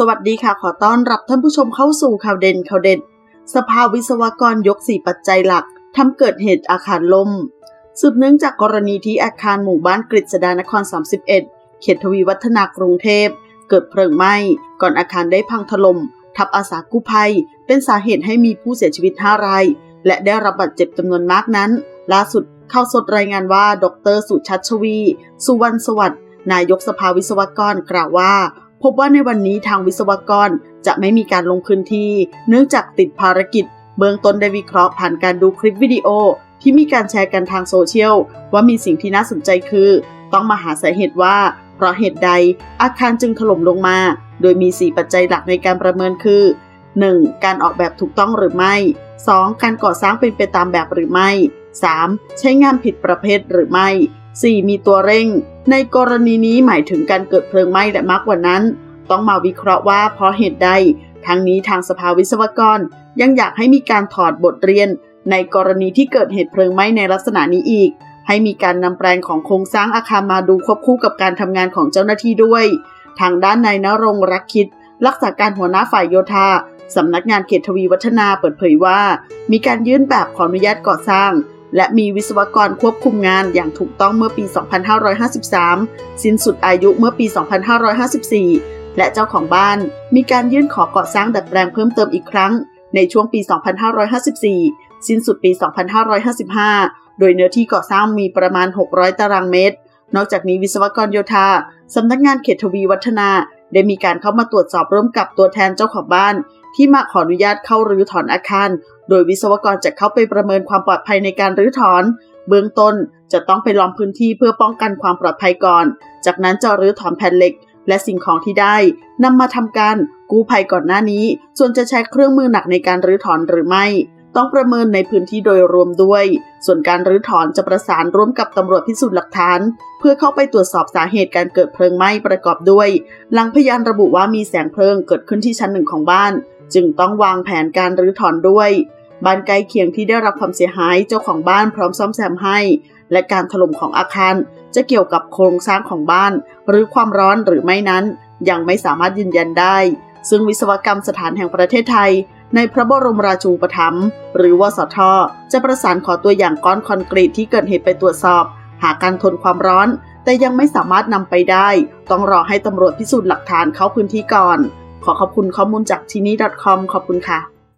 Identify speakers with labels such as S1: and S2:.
S1: สวัสดีค่ะ ขอต้อนรับท่านผู้ชมเข้าสู่ข่าวเด่นข่าวเด็ด สภาวิศวกรยก 4 ปัจจัยหลักทำเกิดเหตุอาคารล่ม สืบเนื่องจากกรณีที่อาคารหมู่บ้านกฤษดานคร 31 เขตทวีวัฒนากรุงเทพ เกิดเพลิงไหม้ ก่อนอาคารได้พังถล่มทับอาสากู้ภัย เป็นสาเหตุให้มีผู้เสียชีวิต 5 ราย และได้รับบาดเจ็บจำนวนมากนั้น ล่าสุดเข้าสดรายงานว่า ดรสุชัชวี สุวรรณสวัสดิ์นายกสภาวิศวกรกล่าวว่า พบว่าในวันนี้ทางวิศวกรจะไม่มีการลงพื้นที่ เนื่องจากติดภารกิจ เบื้องต้นได้วิเคราะห์ผ่านการดูคลิปวิดีโอ ที่มีการแชร์กันทางโซเชียล ว่ามีสิ่งที่น่าสนใจคือ ต้องมาหาสาเหตุว่า เพราะเหตุใดอาคารจึงถล่มลงมา โดยมี 4 ปัจจัยหลักในการประเมินคือ 1. การออกแบบถูกต้องหรือไม่ 2. การก่อสร้างเป็นไปตามแบบหรือไม่ 3. ใช้งานผิดประเภทหรือไม่ 4. มีตัวเร่ง ในกรณีนี้หมายถึงการเกิดเพลิงไหม้และมากกว่านั้น ต้องมาวิเคราะห์ว่าเพราะเหตุใด ทั้งนี้ทางสภาวิศวกร ยังอยากให้มีการถอดบทเรียน ในกรณีที่เกิดเหตุเพลิงไหม้ในลักษณะนี้อีก ให้มีการนำแปลงของโครงสร้างอาคารมาดูควบคู่กับการทำงานของเจ้าหน้าที่ด้วย ทางด้านนายนรงรักคิด รักษาการหัวหน้าฝ่ายโยธาสำนักงานเขตทวีวัฒนาเปิดเผยว่า มีการยื่นแบบขออนุญาตก่อสร้าง และมีวิศวกรควบคุมงานอย่างถูกต้องเมื่อปี 2553 สิ้นสุดอายุเมื่อปี 2554 และเจ้าของบ้านมีการยื่นขอก่อสร้างดัดแปลงเพิ่มเติมอีกครั้ง ในช่วงปี 2554 สิ้นสุดปี 2555 โดยเนื้อที่ก่อสร้างมีประมาณ 600 ตารางเมตร นอกจากนี้วิศวกรโยธาสำนักงานเขตทวีวัฒนา ได้มีการเข้ามาตรวจสอบร่วมกับตัวแทนเจ้าของบ้าน ที่มาขออนุญาตเข้ารื้อถอนอาคาร โดยวิศวกรจะเข้าไปประเมินความปลอดภัยในการรื้อถอน เบื้องต้นจะต้องไปล้อมพื้นที่เพื่อป้องกันความปลอดภัยก่อน จากนั้นจะรื้อถอนแผ่นเหล็ก และสิ่งของที่ได้นำมาทำการกู้ภัยก่อนหน้านี้ ส่วนจะใช้เครื่องมือหนักในการรื้อถอนหรือไม่ ต้องประเมินในพื้นที่โดยรวมด้วย ส่วนการรื้อถอนจะประสานร่วมกับตำรวจพิสูจน์หลักฐาน เพื่อเข้าไปตรวจสอบสาเหตุการเกิดเพลิงไหม้ประกอบด้วย หลังพยานระบุว่ามีแสงเพลิงเกิดขึ้นที่ชั้นหนึ่งของบ้าน จึงต้องวางแผนการรื้อถอนด้วยบ้านใกล้เคียงที่ได้รับความเสียหายเจ้าของบ้านพร้อมซ่อมแซมให้ และการถล่มของอาคาร จะเกี่ยวกับโครงสร้างของบ้าน หรือความร้อนหรือไม่นั้น ยังไม่สามารถยืนยันได้ ซึ่งวิศวกรรมสถานแห่งประเทศไทย ในพระบรมราชูปถัมภ์หรือวสท จะประสานขอตัวอย่างก้อนคอนกรีตที่เกิดเหตุไปตรวจสอบ หาการทนความร้อน แต่ยังไม่สามารถนำไปได้ ต้องรอให้ตำรวจพิสูจน์หลักฐานเข้าพื้นที่ก่อน ขอขอบคุณข้อมูลจากทีนี้ .com ขอบคุณค่ะ